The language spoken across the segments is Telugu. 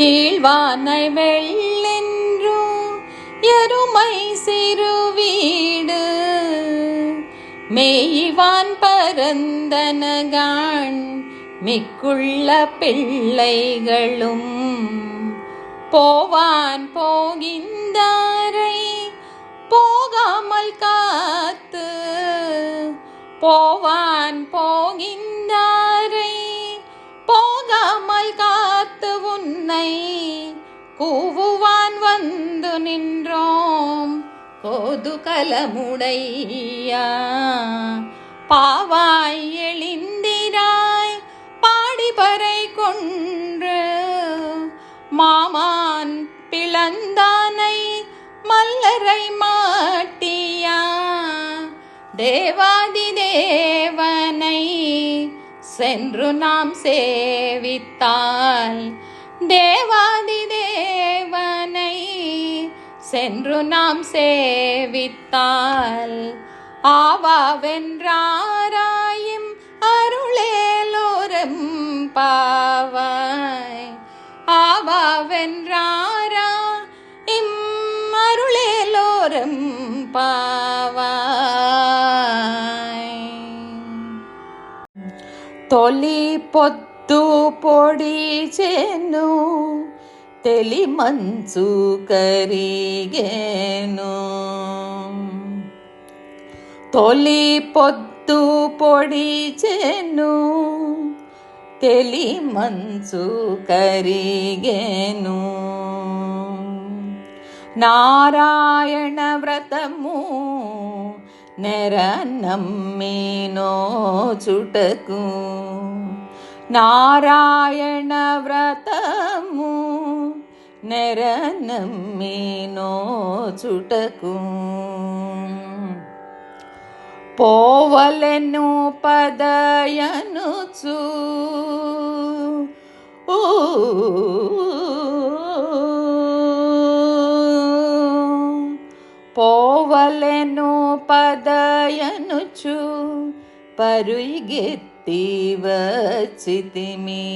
கீழ்வானை வெள்ளென்றும் எருமை சிறு வீடு. மேய்வான் பரந்தனகான் மிக்குள்ள பிள்ளைகளும். போவான் போகின்றாரை போகாமல் காத்து. போவான் கூவுவான் வந்து நின்றோம். கோது கலமுடையா பாவாய் எளிந்திராய் பாடிபறை கொன்று. மாமான் பிளந்தானை மல்லரை மாட்டியா. தேவாதி தேவனை சென்று நாம் சேவித்தாள் தேவாதி தேவனை சென்று நாம் சேவித்தால் ஆவாவென்றாராயும் அருளேலோரும் பாவாய். ஆவாவென்றாரா இம் அருளேலோரும் பாவாய். தொலி பொத் పొడి చెను తెలి మంచు కరిగేను. తొలి పొద్దు పొడి చెను తెలి మంచు కరిగేను. నారాయణ వ్రతము నెర నమ్మినో చుటకు నారాయణ వ్రతము నెర నమ్మినో చుటకు. పోవలెను పదయనుచు. పోవలెను పదయనుచు. పరుగెత్తి వచ్చితిమి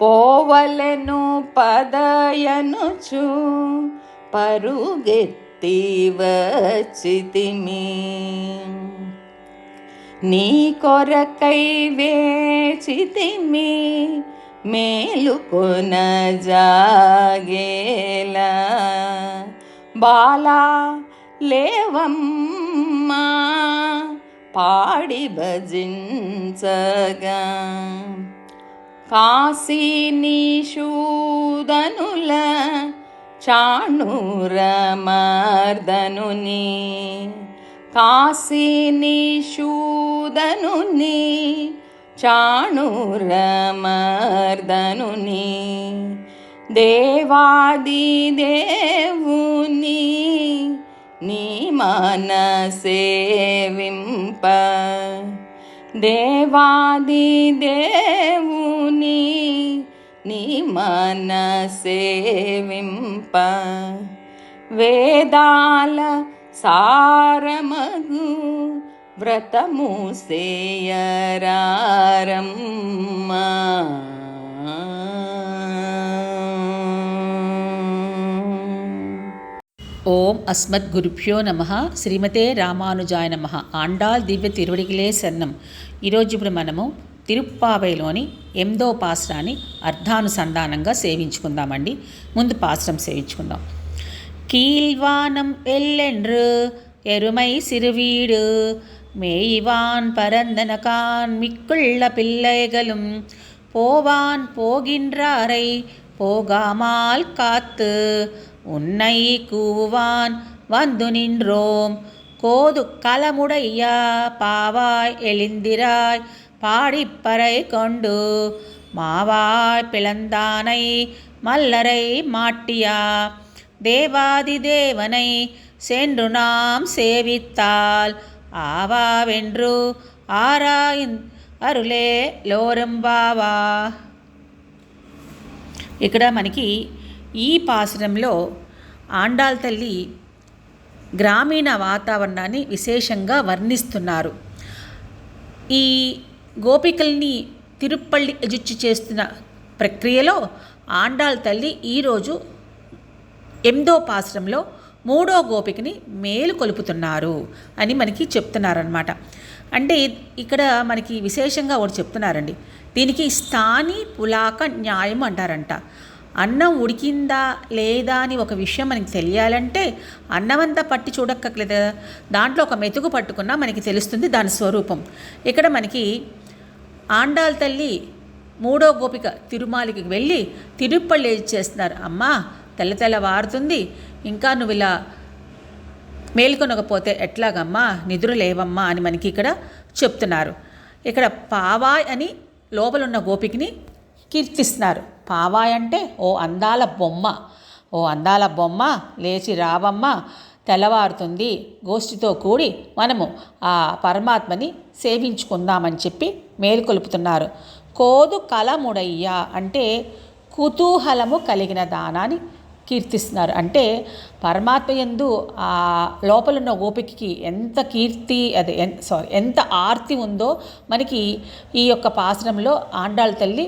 పోవలెను పదయనుచు పరుగెత్తి వచ్చితిమి నీ కొరకై వేచితిమి మేలుకొన జాగేలా బాలా లేవమ్మా पाडि भजग कासीनिषूदनुल चाणुरमर्दनुनि कासिनिषुदनुनि चाणुरमर्दनुनि देवादिदे నీ మన సేవింప దేవాది దేవుని నీ మన సేవింప వేదాల సారమగు వ్రతము సేయరారమ్మా. ஓம் அஸ்மத் குருப்யோ நம శ్రీమతే రామానుజాయ నమ ఆండాల్ దివ్య తిరువడికిలే శరణం ఈరోజు ఇప్పుడు మనము తిరుప్పావైలోని ఎనిమిదో పాశ్రాన్ని అర్ధానుసంధానంగా సేవించుకుందామండి ముందు పాశ్రం సేవించుకుందాం கீழ்வானம் வெள்ளென்று எருமை சிறுவீடு மேய்வான் பரந்தனகான் மிக்குள்ள பிள்ளைகளும் போவான் போகின்றாரை போகாமல் காத்து உன்னை கூவான் வந்து நின்றோம் கோது களமுடையா பாவாய் எழுந்திராய் பாடிப்பறை கொண்டு மாவாய் பிளந்தானை மல்லரை மாட்டியா தேவாதி தேவனை சென்று நாம் சேவித்தால் ஆவாவென்று ஆராயின் అరులే లోరంబావా ఇక్కడ మనకి ఈ పాశ్రంలో ఆండాల్ తల్లి గ్రామీణ వాతావరణాన్ని విశేషంగా వర్ణిస్తున్నారు. ఈ గోపికల్ని తిరుప్పల్లి ఎజుచ్చు చేస్తున్న ప్రక్రియలో ఆండాల్ తల్లి ఈరోజు ఎనిమిదో పాశ్రంలో మూడో గోపికని మేలు కొలుపుతున్నారు అని మనకి చెప్తున్నారనమాట అంటే ఇక్కడ మనకి విశేషంగా ఒకటి చెప్తున్నారండి. దీనికి స్థాని పులాక న్యాయం అంటారంట. అన్నం ఉడికిందా లేదా అని ఒక విషయం మనకి తెలియాలంటే అన్నమంతా పట్టి చూడక్కర్లేదు దాంట్లో ఒక మెతుకు పట్టుకున్నా మనకి తెలుస్తుంది దాని స్వరూపం. ఇక్కడ మనకి ఆండాల్ తల్లి మూడో గోపిక తిరుమాలికి వెళ్ళి తిరుప్పళ్ళు చేస్తున్నారు? అమ్మా తెల్ల తెల్ల వారుతుంది. ఇంకా నువ్వు ఇలా మేల్కొనకపోతే ఎట్లాగమ్మా? నిద్ర లేవమ్మా అని మనకి ఇక్కడ చెప్తున్నారు. ఇక్కడ పావాయ్ అని లోపలున్న గోపికిని గోపికని కీర్తిస్తున్నారు. పావాయ్ అంటే ఓ అందాల బొమ్మ. ఓ అందాల బొమ్మ లేచి రావమ్మ తెల్లవారుతుంది. గోష్ఠితో కూడి మనము ఆ పరమాత్మని సేవించుకుందామని చెప్పి మేలుకొలుపుతున్నారు. కోదు కలముడయ్య అంటే కుతూహలము కలిగిన దానాన్ని కీర్తిస్తున్నారు. అంటే పరమాత్మ యందు ఆ లోపలున్న ఓపికకి ఎంత కీర్తి అదే సారీ ఎంత ఆర్తి ఉందో మనకి ఈ యొక్క పాసనంలో ఆండాళ్ళ తల్లి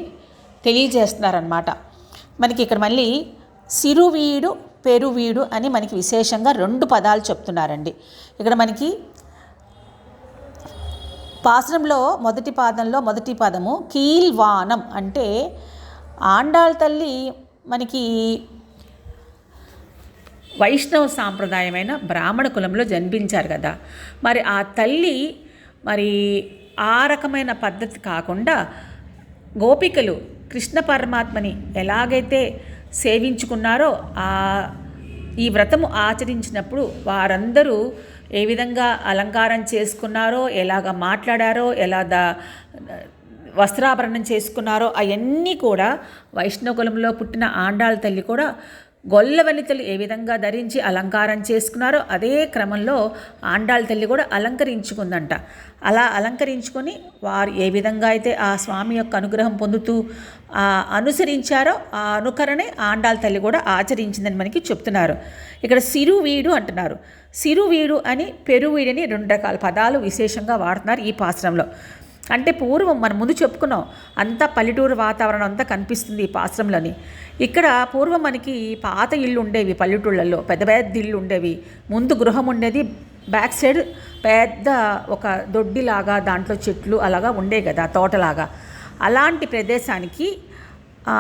తెలియజేస్తున్నారనమాట మనకి ఇక్కడ మళ్ళీ సిరువీడు పెరువీడు అని మనకి విశేషంగా రెండు పదాలు చెప్తున్నారండి. ఇక్కడ మనకి పాసనంలో మొదటి పాదంలో మొదటి పదము కీల్వానం అంటే ఆండాళ్ తల్లి మనకి వైష్ణవ సాంప్రదాయమైన బ్రాహ్మణ కులంలో జన్మించారు కదా. మరి ఆ తల్లి మరి ఆ రకమైన పద్ధతి కాకుండా గోపికలు కృష్ణ పరమాత్మని ఎలాగైతే సేవించుకున్నారో ఆ ఈ వ్రతము ఆచరించినప్పుడు వారందరూ ఏ విధంగా అలంకారం చేసుకున్నారో ఎలాగ మాట్లాడారో ఎలా దా వస్త్రాభరణం చేసుకున్నారో అవన్నీ కూడా వైష్ణవ కులంలో పుట్టిన ఆండాళ్ళ తల్లి కూడా గొల్ల వనితలు ఏ విధంగా ధరించి అలంకారం చేసుకున్నారో అదే క్రమంలో ఆండాళ్ళ తల్లి కూడా అలంకరించుకుందంట. అలా అలంకరించుకొని వారు ఏ విధంగా అయితే ఆ స్వామి యొక్క అనుగ్రహం పొందుతూ అనుసరించారో ఆ అనుకరణే ఆండాల తల్లి కూడా ఆచరించిందని మనకి చెప్తున్నారు. ఇక్కడ సిరువీడు అంటున్నారు. సిరువీడు అని పెరువీడని రెండు రకాల పదాలు విశేషంగా వాడుతున్నారు ఈ పాశ్రంలో. అంటే పూర్వం మనం ముందు చెప్పుకున్నాం అంతా పల్లెటూరు వాతావరణం అంతా కనిపిస్తుంది ఈ పాశ్రంలోని. ఇక్కడ పూర్వం మనకి పాత ఇళ్ళు ఉండేవి పల్లెటూళ్ళల్లో పెద్ద పెద్ద ఇళ్ళు ఉండేవి. ముందు గృహం ఉండేది బ్యాక్ సైడ్ పెద్ద ఒక దొడ్డిలాగా దాంట్లో చెట్లు అలాగా ఉండే కదా తోటలాగా. అలాంటి ప్రదేశానికి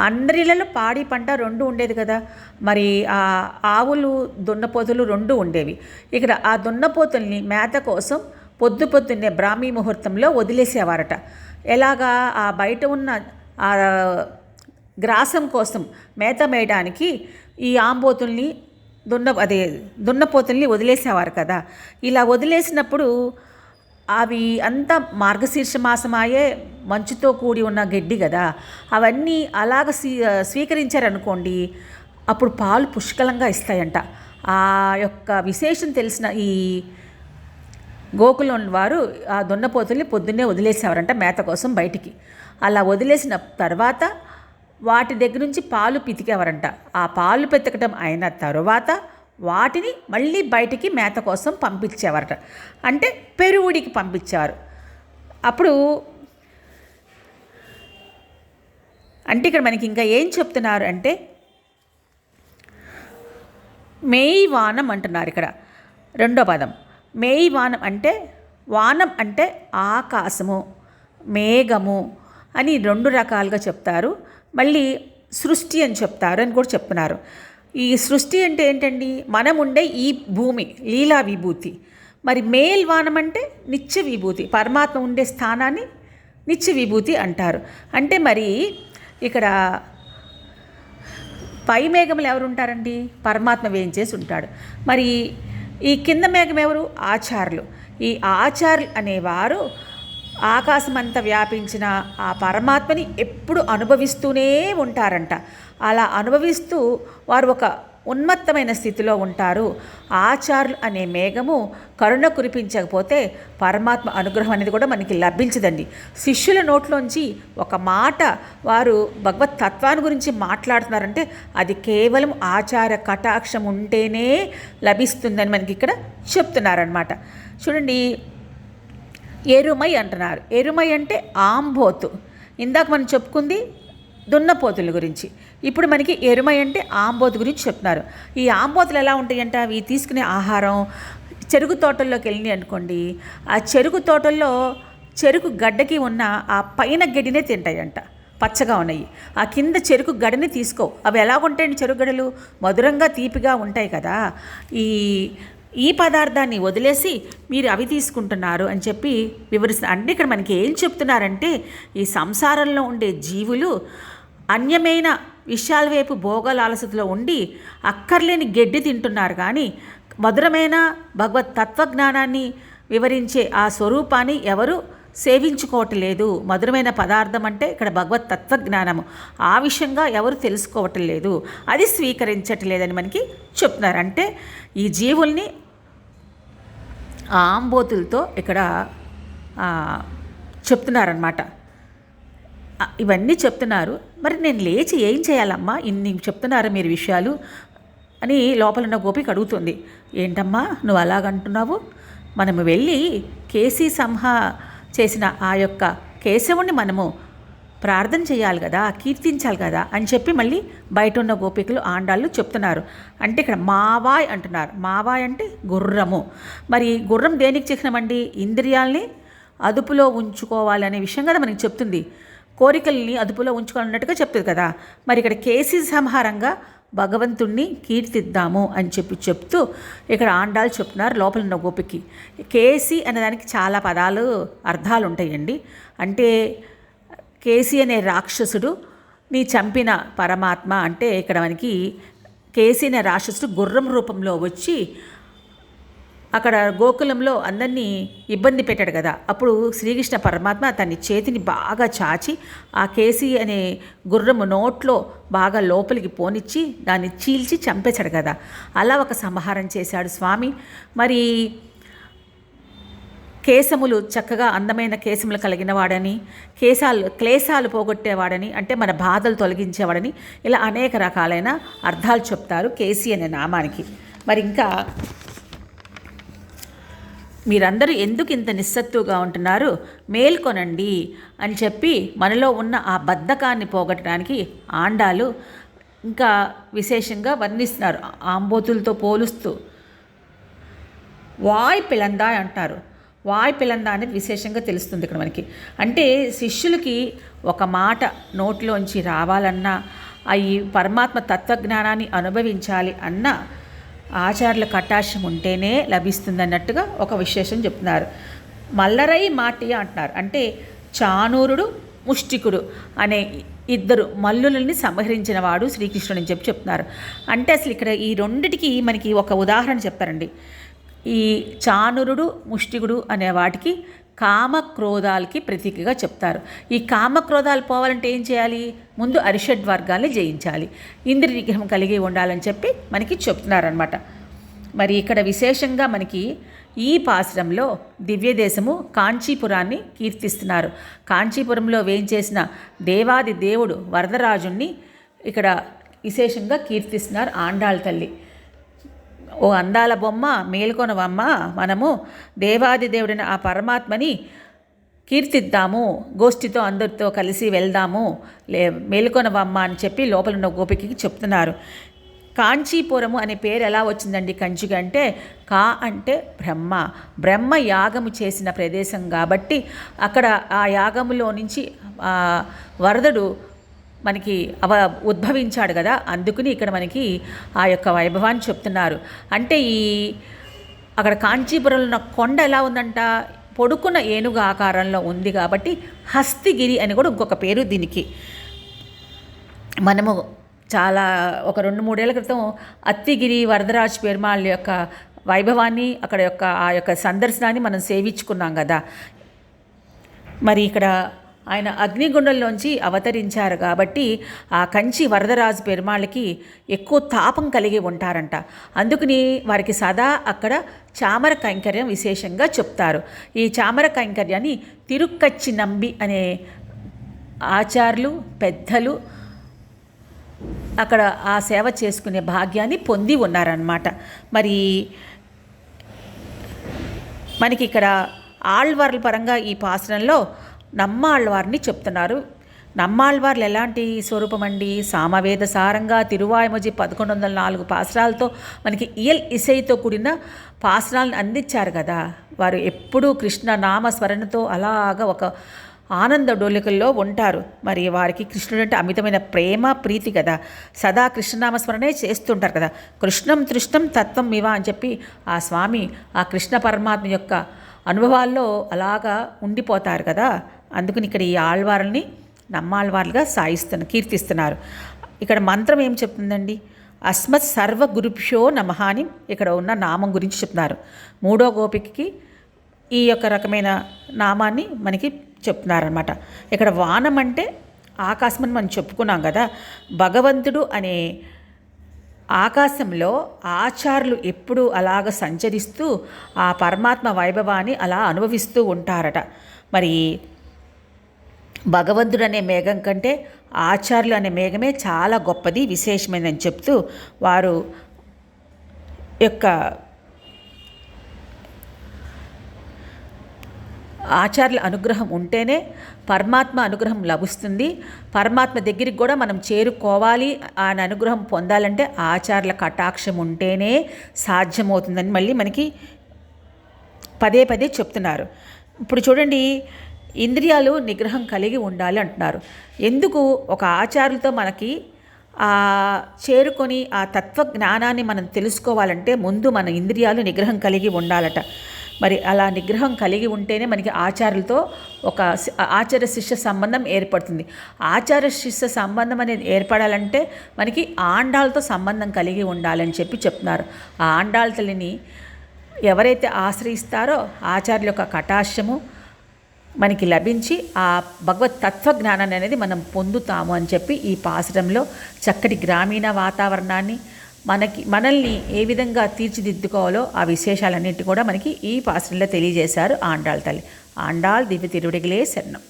అందరిలలో పాడి పంట రెండు ఉండేది కదా. మరి ఆ ఆవులు దున్నపోతులు రెండు ఉండేవి. ఇక్కడ ఆ దున్నపోతుల్ని మేత కోసం పొద్దు పొద్దున్నే బ్రాహ్మీ ముహూర్తంలో వదిలేసేవారట. ఎలాగా ఆ బయట ఉన్న ఆ గ్రాసం కోసం మేత మేయడానికి ఈ ఆంబోతుల్ని దున్న అదే దున్నపోతుల్ని వదిలేసేవారు కదా. ఇలా వదిలేసినప్పుడు అవి అంతా మార్గశీర్ష మాసమాయే మంచుతో కూడి ఉన్న గడ్డి కదా అవన్నీ అలాగ స్వీ స్వీకరించారనుకోండి అప్పుడు పాలు పుష్కలంగా ఇస్తాయంట. ఆ యొక్క విశేషం తెలిసిన ఈ గోకులం వారు ఆ దున్నపోతుల్ని పొద్దున్నే వదిలేసేవారంట మేత కోసం బయటికి. అలా వదిలేసిన తర్వాత వాటి దగ్గర నుంచి పాలు పితికేవారంట. ఆ పాలు పెతకటం అయిన తర్వాత వాటిని మళ్ళీ బయటికి మేత కోసం పంపించేవారట. అంటే పెరుగుడికి పంపించేవారు. అప్పుడు అంటే ఇక్కడ మనకి ఇంకా ఏం చెప్తున్నారు అంటే మేయి వానం అంటున్నారు ఇక్కడ. రెండో పదం మేయి వానం అంటే వానం అంటే ఆకాశము మేఘము అని రెండు రకాలుగా చెప్తారు. మళ్ళీ సృష్టి అని చెప్తారు అని కూడా చెప్తున్నారు. ఈ సృష్టి అంటే ఏంటండి? మనం ఉండే ఈ భూమి లీలా విభూతి. మరి మేల్ వానం అంటే నిత్య విభూతి పరమాత్మ ఉండే స్థానాన్ని నిత్య విభూతి అంటారు. అంటే మరి ఇక్కడ పై మేఘములు ఎవరు ఉంటారండి పరమాత్మ వేయించేసి ఉంటాడు. మరి ఈ కింద మేఘం ఎవరు? ఆచార్యులు. ఈ ఆచార్యులు అనేవారు ఆకాశమంత వ్యాపించిన ఆ పరమాత్మని ఎప్పుడు అనుభవిస్తూనే ఉంటారంట. అలా అనుభవిస్తూ వారు ఒక ఉన్మత్తమైన స్థితిలో ఉంటారు. ఆచారులు అనే మేఘము కరుణ కురిపించకపోతే పరమాత్మ అనుగ్రహం అనేది కూడా మనకి లభించదండి. శిష్యుల నోట్లోంచి ఒక మాట వారు భగవత్ తత్వాన్ని గురించి మాట్లాడుతున్నారంటే అది కేవలం ఆచార కటాక్షం ఉంటేనే లభిస్తుందని మనకి ఇక్కడ చెప్తున్నారనమాట చూడండి ఎరుమై అంటున్నారు. ఎరుమై అంటే ఆంబోతు. ఇందాక మనం చెప్పుకుంది దున్నపోతుల గురించి. ఇప్పుడు మనకి ఎరుమై అంటే ఆంబోతు గురించి చెప్తున్నారు. ఈ ఆంబోతులు ఎలా ఉంటాయంటే? అవి తీసుకునే ఆహారం చెరుకు తోటల్లోకి వెళ్ళినాయి అనుకోండి ఆ చెరుకు తోటల్లో చెరుకు గడ్డకి ఉన్న ఆ పైన గడ్డినే తింటాయంట. పచ్చగా ఉన్నాయి. ఆ కింద చెరుకు గడని తీసుకో. అవి ఎలా ఉంటాయండి చెరుకు గడలు మధురంగా తీపిగా ఉంటాయి కదా. ఈ ఈ పదార్థాన్ని వదిలేసి మీరు అవి తీసుకుంటున్నారు అని చెప్పి వివరిస్తున్నారు అంటే ఇక్కడ మనకి ఏం చెప్తున్నారంటే ఈ సంసారంలో ఉండే జీవులు అన్యమైన విషయాల వైపు భోగలాలసతలో ఉండి అక్కర్లేని గడ్డి తింటున్నారు కానీ మధురమైన భగవత్ తత్వజ్ఞానాన్ని వివరించే ఆ స్వరూపాన్ని ఎవరు సేవించుకోవట్లేదు. మధురమైన పదార్థం అంటే ఇక్కడ భగవత్ తత్వజ్ఞానము. ఆ విషయంగా ఎవరు తెలుసుకోవటం లేదు అది స్వీకరించట్లేదని మనకి చెప్తున్నారు. అంటే ఈ జీవుల్ని ఆ ఆంబోతులతో ఇక్కడ చెప్తున్నారనమాట ఇవన్నీ చెప్తున్నారు. మరి నేను లేచి ఏం చేయాలమ్మా? ఇన్ని చెప్తున్నారు మీరు విషయాలు అని లోపల ఉన్న అడుగుతుంది. ఏంటమ్మా? నువ్వు అలాగంటున్నావు? మనము వెళ్ళి కేసీ సంహ చేసిన ఆ యొక్క కేశవుణ్ణి మనము ప్రార్థన చేయాలి కదా కీర్తించాలి కదా అని చెప్పి మళ్ళీ బయట ఉన్న గోపికలు ఆండాళ్ళు చెప్తున్నారు. అంటే ఇక్కడ మావాయ్ అంటున్నారు. మావాయ్ అంటే గుర్రము. మరి గుర్రం దేనికి చిహ్నమండి? ఇంద్రియాల్ని అదుపులో ఉంచుకోవాలి అనే విషయం కదా మనకి చెప్తుంది. కోరికల్ని అదుపులో ఉంచుకోవాలన్నట్టుగా చెప్తుంది కదా. మరి ఇక్కడ కేసీ సంహారంగా భగవంతుణ్ణి కీర్తిద్దాము అని చెప్పి చెప్తూ ఇక్కడ ఆండాలు చెప్తున్నారు లోపల ఉన్న గోపికి. కేసీ అనేదానికి చాలా పదాలు అర్థాలు ఉంటాయండి. అంటే కేసీ అనే రాక్షసుడు నీ చంపిన పరమాత్మ అంటే ఇక్కడ మనకి కేసీ అనే రాక్షసుడు గుర్రం రూపంలో వచ్చి అక్కడ గోకులంలో అందరినీ ఇబ్బంది పెట్టాడు కదా. అప్పుడు శ్రీకృష్ణ పరమాత్మ తన చేతిని బాగా చాచి ఆ కేసీ అనే గుర్రము నోట్లో బాగా లోపలికి పోనిచ్చి దాన్ని చీల్చి చంపేశాడు కదా. అలా ఒక సంహారం చేశాడు స్వామి. మరి కేశములు చక్కగా అందమైన కేశములు కలిగిన వాడని కేశాలు క్లేశాలు పోగొట్టేవాడని అంటే మన బాధలు తొలగించేవాడని ఇలా అనేక రకాలైన అర్థాలు చెప్తారు కేసీ అనే నామానికి. మరి ఇంకా మీరందరూ ఎందుకు ఇంత నిస్సత్తుగా ఉంటున్నారు? మేల్కొనండి అని చెప్పి మనలో ఉన్న ఆ బద్ధకాన్ని పోగొట్టడానికి ఆండాలు ఇంకా విశేషంగా వర్ణిస్తున్నారు. ఆంబోతులతో పోలుస్తూ. వాయ్ పిలందాయ్ అంటారు. వాయిపిలంద అనేది విశేషంగా తెలుస్తుంది ఇక్కడ మనకి. అంటే శిష్యులకి ఒక మాట నోట్లోంచి రావాలన్నా అవి పరమాత్మ తత్వజ్ఞానాన్ని అనుభవించాలి అన్న ఆచార్యుల కటాక్షం ఉంటేనే లభిస్తుంది అన్నట్టుగా ఒక విశేషం చెప్తున్నారు. మల్లరై మాటియ అంటున్నారు. అంటే చానూరుడు ముష్టికుడు అనే ఇద్దరు మల్లులని సంహరించిన వాడు శ్రీకృష్ణుడు అని చెప్పి చెప్తున్నారు. అంటే అసలు ఇక్కడ ఈ రెండిటికి మనకి ఒక ఉదాహరణ చెప్తారండి. ఈ చానురుడు ముష్టిగుడు అనే వాటికి కామక్రోధాలకి ప్రతీకగా చెప్తారు. ఈ కామక్రోధాలు పోవాలంటే ఏం చేయాలి? ముందు అరిషడ్ వర్గాల్ని జయించాలి. ఇంద్రియ నిగ్రహం కలిగి ఉండాలని చెప్పి మనకి చెప్తున్నారనమాట మరి ఇక్కడ విశేషంగా మనకి ఈ పాశ్రంలో దివ్యదేశము కాంచీపురాన్ని కీర్తిస్తున్నారు. కాంచీపురంలో వేయించేసిన దేవాది దేవుడు వరదరాజుణ్ణి ఇక్కడ విశేషంగా కీర్తిస్తున్నారు ఆండాళ్ తల్లి. ఓ అందాల బొమ్మ మేల్కొనవమ్మ మనము దేవాది దేవుడైన ఆ పరమాత్మని కీర్తిద్దాము గోష్ఠితో అందరితో కలిసి వెళ్దాము లే మేల్కొనవమ్మ అని చెప్పి లోపలున్న గోపికకి చెప్తున్నారు. కాంచీపురము అనే పేరు ఎలా వచ్చిందండి కంచికి అంటే కా అంటే బ్రహ్మ. బ్రహ్మ యాగము చేసిన ప్రదేశం కాబట్టి అక్కడ ఆ యాగములో నుంచి వరదడు మనకి అవ ఉద్భవించాడు కదా అందుకుని ఇక్కడ మనకి ఆ యొక్క వైభవాన్ని చెప్తున్నారు. అంటే ఈ అక్కడ కాంచీపురంలో ఉన్న కొండ ఎలా ఉందంట? పొడుకున్న ఏనుగు ఆకారంలో ఉంది కాబట్టి హస్తిగిరి అని కూడా ఇంకొక పేరు దీనికి. మనము చాలా ఒక రెండు మూడేళ్ళ క్రితం అత్తిగిరి వరదరాజు పెరుమాళ్ళ యొక్క వైభవాన్ని అక్కడ యొక్క ఆ యొక్క సందర్శనాన్ని మనం సేవించుకున్నాం కదా. మరి ఇక్కడ ఆయన అగ్నిగుండంలోంచి అవతరించారు కాబట్టి ఆ కంచి వరదరాజు పెరుమాళ్ళకి ఎక్కువ తాపం కలిగి ఉంటారంట. అందుకని వారికి సదా అక్కడ చామర కైంకర్యం విశేషంగా చెప్తారు. ఈ చామర కైంకర్యాన్ని తిరుక్కచ్చి నంబి అనే ఆచార్యులు పెద్దలు అక్కడ ఆ సేవ చేసుకునే భాగ్యాన్ని పొంది ఉన్నారన్నమాట. మరి మనకి ఇక్కడ ఆళ్వార్ల పరంగా ఈ పాసనంలో నమ్మాళ్ళవారిని చెప్తున్నారు. నమ్మాళ్వార్లు ఎలాంటి స్వరూపం అండి? సామవేద సారంగా తిరువాయమజి పదకొండు వందల నాలుగు పాసరాలతో మనకి ఇయల్ ఇసైతో కూడిన పాసరాలను అందించారు కదా. వారు ఎప్పుడూ కృష్ణ నామ స్మరణతో అలాగా ఒక ఆనంద డోలికల్లో ఉంటారు. మరి వారికి కృష్ణుడు అంటే అమితమైన ప్రేమ ప్రీతి కదా. సదా కృష్ణనామస్మరణే చేస్తుంటారు కదా. కృష్ణం తృష్ణం తత్వం ఇవ అని చెప్పి ఆ స్వామి ఆ కృష్ణ పరమాత్మ యొక్క అనుభవాల్లో అలాగా ఉండిపోతారు కదా. అందుకని ఇక్కడ ఈ ఆళ్వార్లని నమ్మాళ్వార్లుగా సాయిస్తున్న కీర్తిస్తున్నారు. ఇక్కడ మంత్రం ఏం చెప్తుందండి? అస్మత్ సర్వ గురుభ్యో నమః అని ఇక్కడ ఉన్న నామం గురించి చెప్తున్నారు. మూడో గోపికకి ఈ యొక్క రకమైన నామాన్ని మనకి చెప్తున్నారనమాట ఇక్కడ వానం అంటే ఆకాశం అని మనం చెప్పుకున్నాం కదా. భగవంతుడు అనే ఆకాశంలో ఆచారులు ఎప్పుడూ అలాగ సంచరిస్తూ ఆ పరమాత్మ వైభవాన్ని అలా అనుభవిస్తూ ఉంటారట. మరి భగవంతుడు అనే మేఘం కంటే ఆచార్యులు అనే మేఘమే చాలా గొప్పది విశేషమైనదని చెప్తూ వారు యొక్క ఆచార్యుల అనుగ్రహం ఉంటేనే పరమాత్మ అనుగ్రహం లభిస్తుంది. పరమాత్మ దగ్గరికి కూడా మనం చేరుకోవాలి ఆయన అనుగ్రహం పొందాలంటే ఆచార్యుల కటాక్షం ఉంటేనే సాధ్యమవుతుందని మళ్ళీ మనకి పదే పదే చెప్తున్నారు. ఇప్పుడు చూడండి ఇంద్రియాలు నిగ్రహం కలిగి ఉండాలి అంటున్నారు. ఎందుకు? ఒక ఆచారులతో మనకి ఆ చేరుకొని ఆ తత్వ జ్ఞానాన్ని మనం తెలుసుకోవాలంటే ముందు మన ఇంద్రియాలు నిగ్రహం కలిగి ఉండాలట. మరి అలా నిగ్రహం కలిగి ఉంటేనే మనకి ఆచారులతో ఒక ఆచార ఆచార్య శిష్య సంబంధం ఏర్పడుతుంది. ఆచార శిష్య సంబంధం అనేది ఏర్పడాలంటే మనకి ఆండాలతో సంబంధం కలిగి ఉండాలని చెప్పి చెప్తున్నారు. ఆ ఆండాల తల్లిని ఎవరైతే ఆశ్రయిస్తారో ఆచార్యుల యొక్క కటాక్షము మనకి లభించి ఆ భగవత్ తత్వజ్ఞానాన్ని అనేది మనం పొందుతాము అని చెప్పి ఈ పాసరంలో చక్కటి గ్రామీణ వాతావరణాన్ని మనకి మనల్ని ఏ విధంగా తీర్చిదిద్దుకోవాలో ఆ విశేషాలన్నింటి కూడా మనకి ఈ పాసరంలో తెలియజేశారు ఆండాళ్ తల్లి. ఆండాళ్ దివ్య తిరుడిగిలే శరణం.